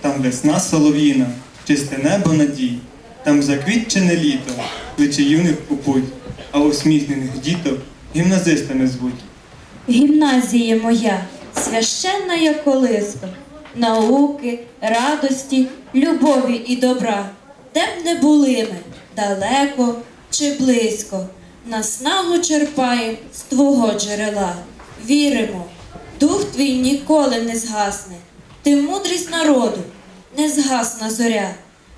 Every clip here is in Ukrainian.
там весна солов'їна, чисте небо надій, там заквітчене літо, кличе юних у путь, а усміхнених діток гімназистами звуть. Гімназія моя, священна як колиска, науки, радості, любові і добра, де б не були ми, далеко чи близько, наснагу черпаєм з твого джерела. Віримо, дух твій ніколи не згасне, ти мудрість народу, незгасна зоря. зоря.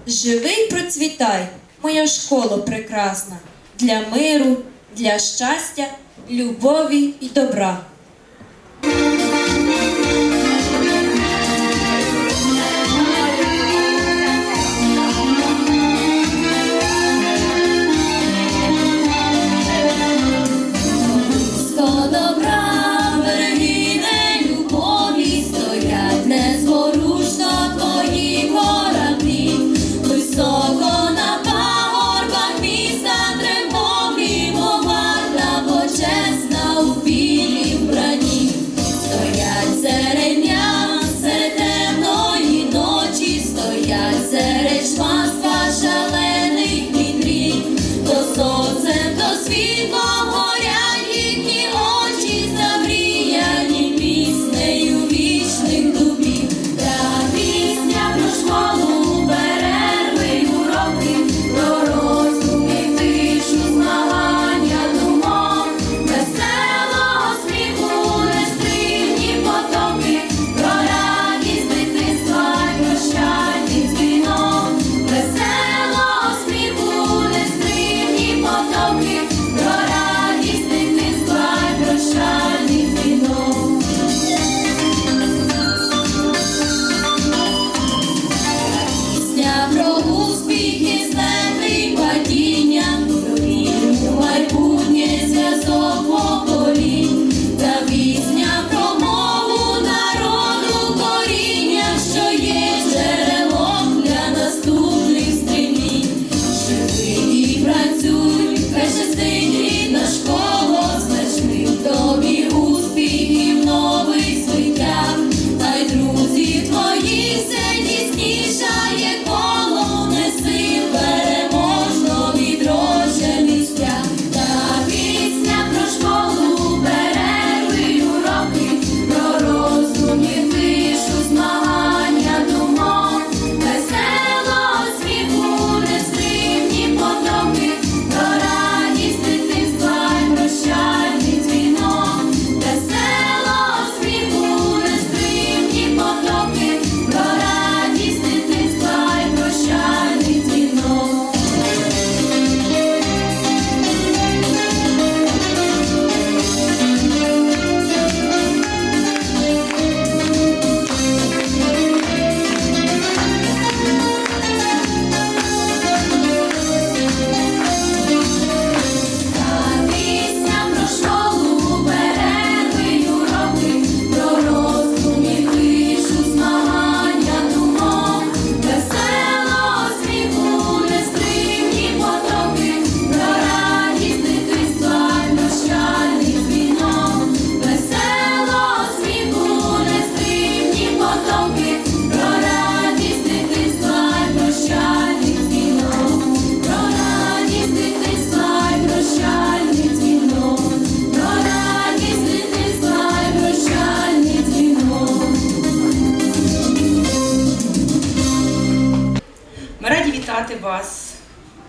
Живий процвітай, моя школа прекрасна, для миру, для щастя, любові і добра.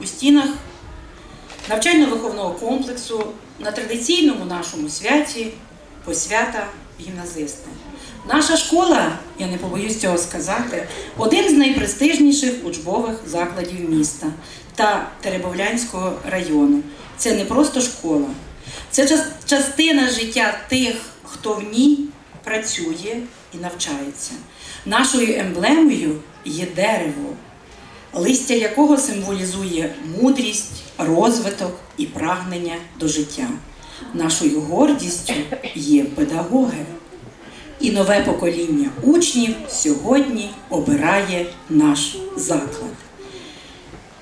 У стінах навчально-виховного комплексу на традиційному нашому святі посвята гімназисти. Наша школа, я не побоюсь цього сказати, один з найпрестижніших учбових закладів міста та Теребовлянського району. Це не просто школа, це частина життя тих, хто в ній працює і навчається. Нашою емблемою є дерево, листя якого символізує мудрість, розвиток і прагнення до життя. Нашою гордістю є педагоги. І нове покоління учнів сьогодні обирає наш заклад.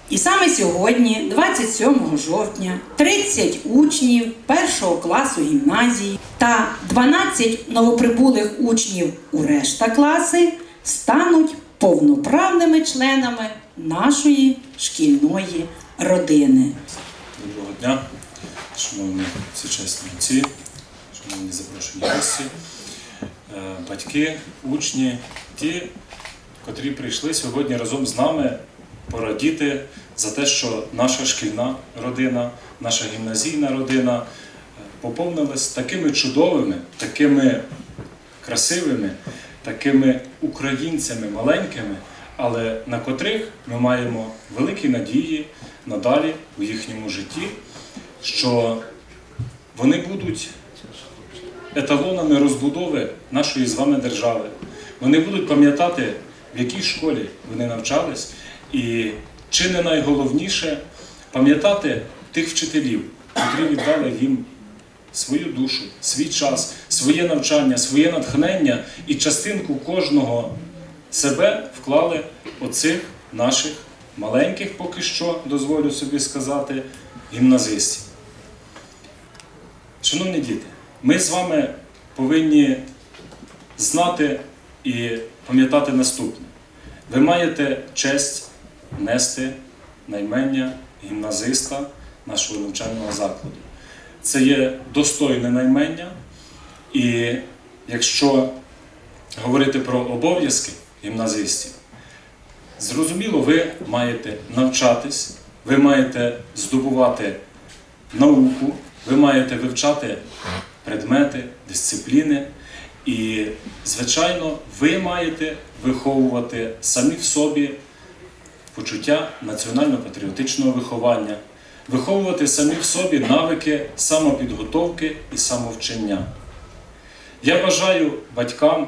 І саме сьогодні, 27 жовтня, 30 учнів першого класу гімназії та 12 новоприбулих учнів у решта класи стануть повноправними членами нашої шкільної родини. Доброго дня, шановні сучасні отці, шановні запрошені гості, е, батьки, учні, ті, котрі прийшли сьогодні разом з нами порадіти за те, що наша шкільна родина, наша гімназійна родина е, поповнилась такими чудовими, такими красивими, такими українцями маленькими, але на котрих ми маємо великі надії надалі у їхньому житті, що вони будуть еталонами розбудови нашої з вами держави. Вони будуть пам'ятати, в якій школі вони навчались, і чи не найголовніше пам'ятати тих вчителів, які віддали їм свою душу, свій час, своє навчання, своє натхнення і частинку кожного себе вклали оцих наших маленьких, поки що, дозволю собі сказати, гімназистів. Шановні діти, ми з вами повинні знати і пам'ятати наступне. Ви маєте честь нести наймення гімназиста нашого навчального закладу. Це є достойне наймення, і якщо говорити про обов'язки гімназистів, зрозуміло, ви маєте навчатись, ви маєте здобувати науку, ви маєте вивчати предмети, дисципліни, і, звичайно, ви маєте виховувати самі в собі почуття національно-патріотичного виховання, виховувати самі в собі навики самопідготовки і самовчення. Я бажаю батькам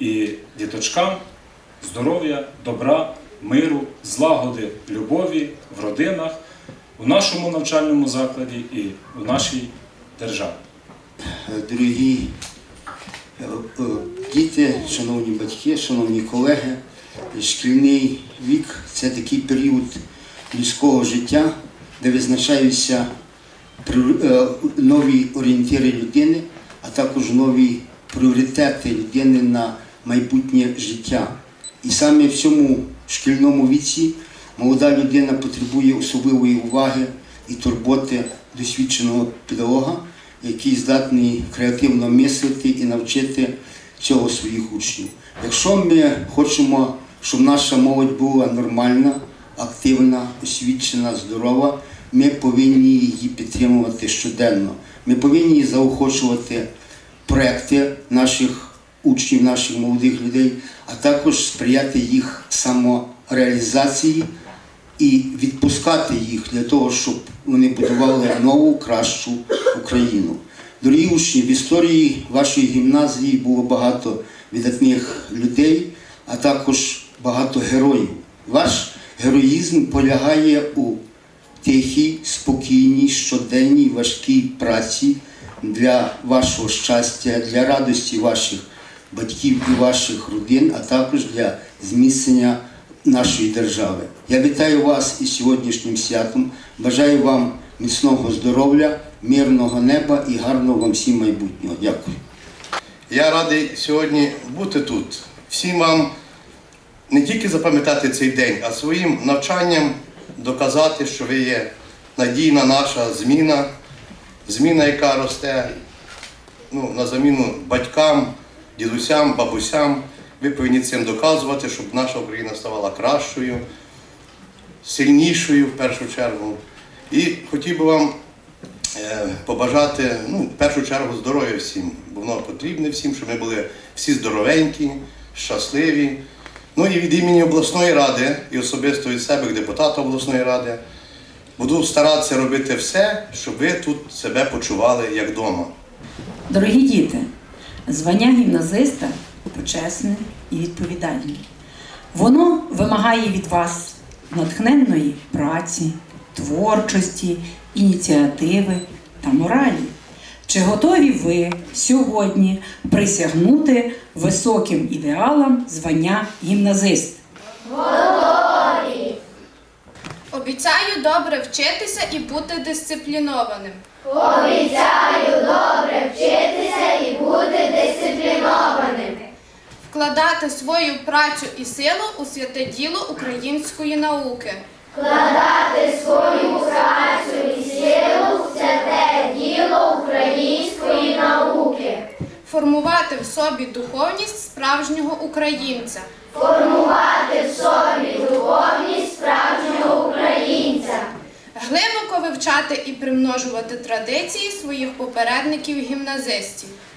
і діточкам здоров'я, добра, миру, злагоди, любові в родинах, у нашому навчальному закладі і у нашій державі. Дорогі е, е, діти, шановні батьки, шановні колеги, шкільний вік це такий період людського життя, де визначаються е, нові орієнтири людини, а також нові пріоритети людини на майбутнє життя. І саме в цьому шкільному віці молода людина потребує особливої уваги і турботи досвідченого педагога, який здатний креативно мислити і навчити цього своїх учнів. Якщо ми хочемо, щоб наша молодь була нормальна, активна, освічена, здорова, ми повинні її підтримувати щоденно. Ми повинні заохочувати проекти наших учнів, наших молодих людей, а також сприяти їх самореалізації і відпускати їх для того, щоб вони будували нову, кращу Україну. Дорогі учні, в історії вашої гімназії було багато видатних людей, а також багато героїв. Ваш героїзм полягає у тихій, спокійній, щоденній, важкій праці для вашого щастя, для радості ваших батьків і ваших родин, а також для зміцнення нашої держави. Я вітаю вас із сьогоднішнім святом. Бажаю вам міцного здоров'я, мирного неба і гарного вам всім майбутнього. Дякую. Я радий сьогодні бути тут. Всім вам не тільки запам'ятати цей день, а своїм навчанням доказати, що ви є надійна наша зміна, зміна, яка росте ну, на заміну батькам, дідусям, бабусям. Ви повинні цим доказувати, щоб наша Україна ставала кращою, сильнішою в першу чергу. І хотів би вам е, побажати ну, в першу чергу здоров'я всім, бо воно потрібне всім, щоб ми були всі здоровенькі, щасливі. Ну і від імені обласної ради, і особисто від себе, як депутата обласної ради, буду старатися робити все, щоб ви тут себе почували як вдома. Дорогі діти, звання гімназиста почесне і відповідальне. Воно вимагає від вас натхненної праці, творчості, ініціативи та моралі. Чи готові ви сьогодні присягнути високим ідеалам звання гімназист? Обіцяю добре вчитися і бути дисциплінованим. Вкладати свою працю і силу у святе діло української науки. вкладати свою працю і силу у святе діло української науки, формувати в собі духовність справжнього українця, Формувати в собі духовність справжнього українця. Глибоко вивчати і примножувати традиції своїх попередників гімназистів.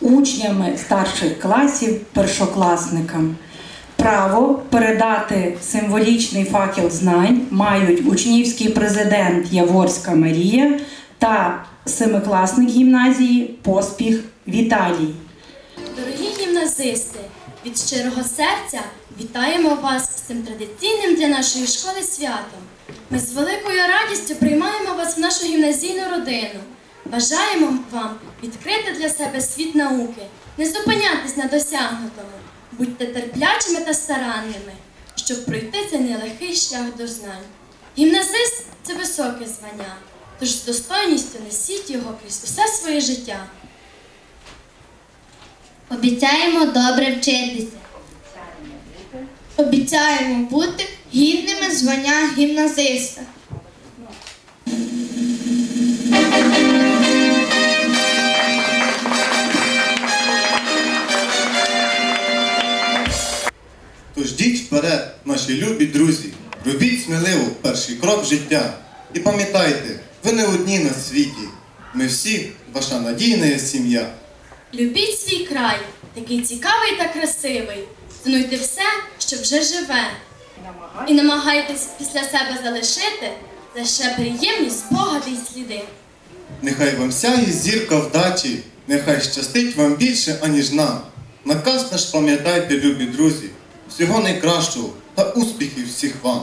учнями старших класів першокласникам. Право передати символічний факел знань мають учнівський президент Яворська Марія та семикласник гімназії Поспіх Віталій. Дорогі гімназисти, від щирого серця вітаємо вас з цим традиційним для нашої школи святом. Ми з великою радістю приймаємо вас в нашу гімназійну родину. Бажаємо вам відкрити для себе світ науки, не зупинятись на досягнутому, будьте терплячими та старанними, щоб пройти цей нелегкий шлях до знань. Гімназист це високе звання, тож з достойністю несіть його крізь усе своє життя. Обіцяємо добре вчитися. Обіцяємо бути гідними звання гімназиста. Тож йдіть вперед, наші любі друзі, робіть сміливо перший крок життя. І пам'ятайте, ви не одні на світі. Ми всі ваша надійна сім'я. Любіть свій край, такий цікавий та красивий. Цінуйте все, що вже живе. І намагайтесь після себе залишити лише приємні спогади й сліди. Нехай вам сяє зірка вдачі, нехай щастить вам більше, аніж нам. Наказ наш пам'ятайте, любі друзі, всього найкращого та успіхів всіх вам.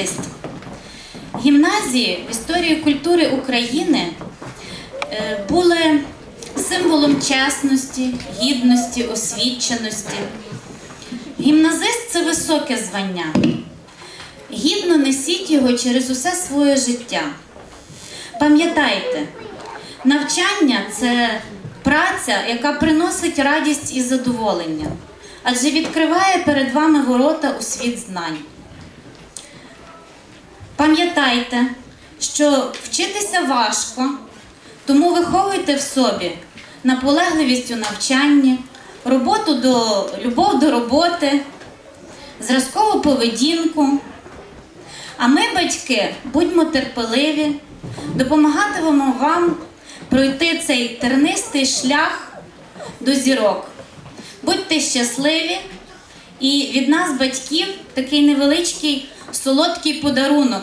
Гімназистів. Гімназії в історії культури України е, були символом чесності, гідності, освіченості. Гімназист це високе звання. Гідно несіть його через усе своє життя. Пам'ятайте, навчання це праця, яка приносить радість і задоволення, адже відкриває перед вами ворота у світ знань. Пам'ятайте, що вчитися важко, тому виховуйте в собі наполегливість у навчанні, роботу до, любов до роботи, зразкову поведінку. А ми, батьки, будьмо терпеливі, допомагатимемо вам пройти цей тернистий шлях до зірок. Будьте щасливі і від нас, батьків, такий невеличкий солодкий подарунок